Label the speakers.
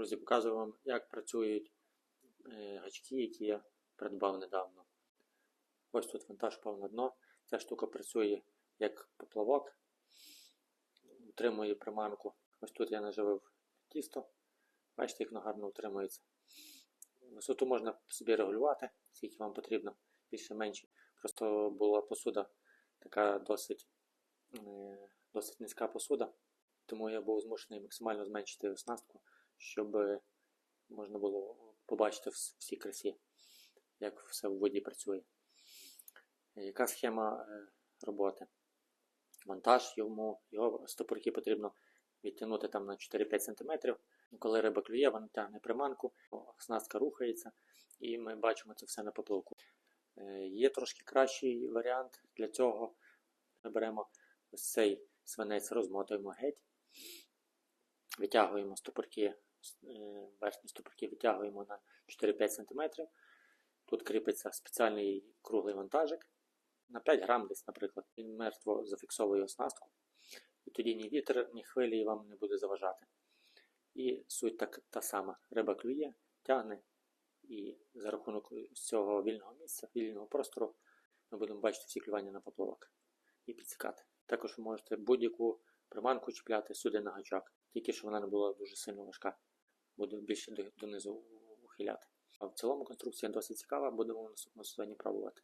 Speaker 1: Друзі, показую вам, як працюють е, гачки, які я придбав недавно. Ось тут вантаж впав на дно. Ця штука працює як поплавок, утримує приманку. Ось тут я наживив тісто. Бачите, як воно гарно утримується. Висоту можна собі регулювати, скільки вам потрібно, більше менше. Просто була посуда така досить, е, досить низька посуда, тому я був змушений максимально зменшити оснастку, щоб можна було побачити в всій красі, як все в воді працює. Яка схема е, роботи? Вантаж йому, його стопорки потрібно відтягнути там на 4-5 см. Коли риба клює, вона тягне приманку, оснастка рухається, і ми бачимо це все на поплавку. Е, Є трошки кращий варіант для цього. Ми беремо ось цей свинець, розмотуємо геть, витягуємо стопорки, верхні стопорки витягуємо на 4-5 см. Тут кріпиться спеціальний круглий вантажик на 5 грам десь, наприклад. Він мертво зафіксовує оснастку. І тоді ні вітер, ні хвилі вам не буде заважати. І суть так, та сама. Риба клює, тягне, і за рахунок цього вільного місця, вільного простору, ми будемо бачити всі клювання на поплавок і підсікати. Також ви можете будь-яку приманку чіпляти сюди на гачок, тільки щоб вона не була дуже сильно важка, буде більше донизу ухиляти. А в цілому конструкція досить цікава, будемо в наступному сезоні пробувати.